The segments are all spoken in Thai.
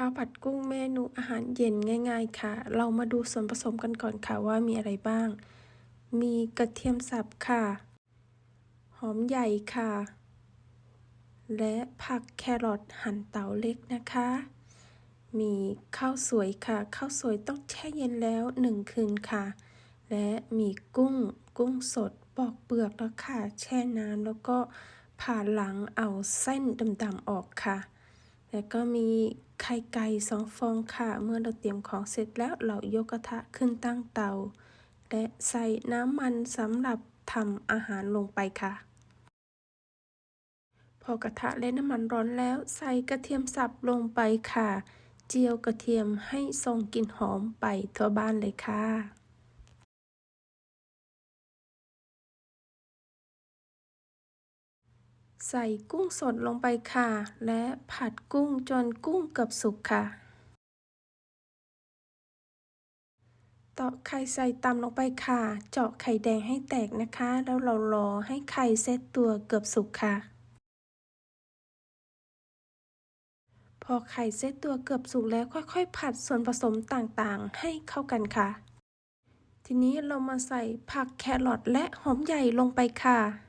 ข้าวผัดกุ้งเมนูอาหารเย็นง่าย ๆ ค่ะ เรามาดูส่วนผสมกันก่อนค่ะว่ามีอะไรบ้าง มีกระเทียมสับค่ะ หอมใหญ่ค่ะ และผักแครอทหั่นเตาเล็กนะคะ มีข้าวสวยค่ะ ข้าวสวยต้องแช่เย็นแล้วหนึ่งคืนค่ะ และมีกุ้ง กุ้งสดปอกเปลือกแล้วค่ะ แช่น้ำแล้วก็ผ่าหลังเอาเส้นดำๆออกค่ะ แล้วก็มีไข่ไก่สองฟองค่ะ เมื่อเราเตรียมของเสร็จแล้วเรายกกระทะขึ้นตั้งเตา และใส่น้ำมันสำหรับทำอาหารลงไปค่ะ พอกระทะและน้ำมันร้อนแล้วใส่กระเทียมสับลงไปค่ะ เจียวกระเทียมให้ส่งกลิ่นหอมไปทั่วบ้านเลยค่ะ ใส่กุ้งสดลงไปค่ะ และผัดกุ้งจนกุ้งเกือบสุกค่ะตอกไข่ใส่ตำลงไปค่ะ เจาะไข่แดงให้แตกนะคะ แล้วเรารอให้ไข่เซตตัวเกือบสุกค่ะ พอไข่เซตตัวเกือบสุกแล้วค่อยๆ ผัดส่วนผสมต่างๆ ให้เข้ากันค่ะ ทีนี้เรามาใส่ผักแครอทและหอมใหญ่ลงไปค่ะ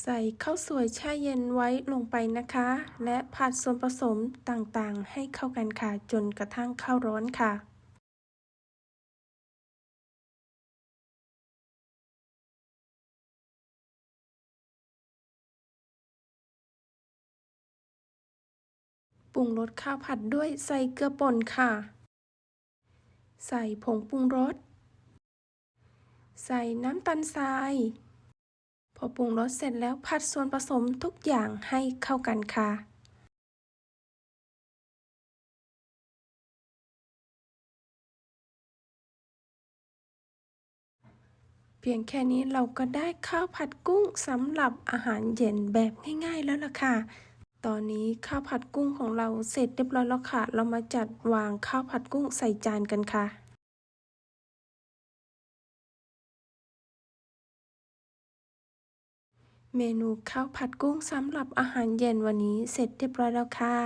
ใส่ข้าวสวยแช่เย็นไว้ลงไปนะคะ และผัดส่วนผสมต่างๆ ให้เข้ากันค่ะ จนกระทั่งข้าวร้อนค่ะ ปรุงรสข้าวผัดด้วยใส่เกลือป่นค่ะ ใส่ผงปรุงรส ใส่น้ำตาลทราย อปรุงรสเสร็จแล้วผัดส่วนผสมทุกอย่างให้เข้ากันค่ะ เพียงแค่นี้เราก็ได้ข้าวผัดกุ้งสำหรับอาหารเย็นแบบง่ายๆแล้วล่ะค่ะ ตอนนี้ข้าวผัดกุ้งของเราเสร็จเรียบร้อยแล้วค่ะ เรามาจัดวางข้าวผัดกุ้งใส่จานกันค่ะ เมนูข้าวผัดกุ้งสำหรับอาหารเย็นวันนี้เสร็จเรียบร้อยแล้วค่ะ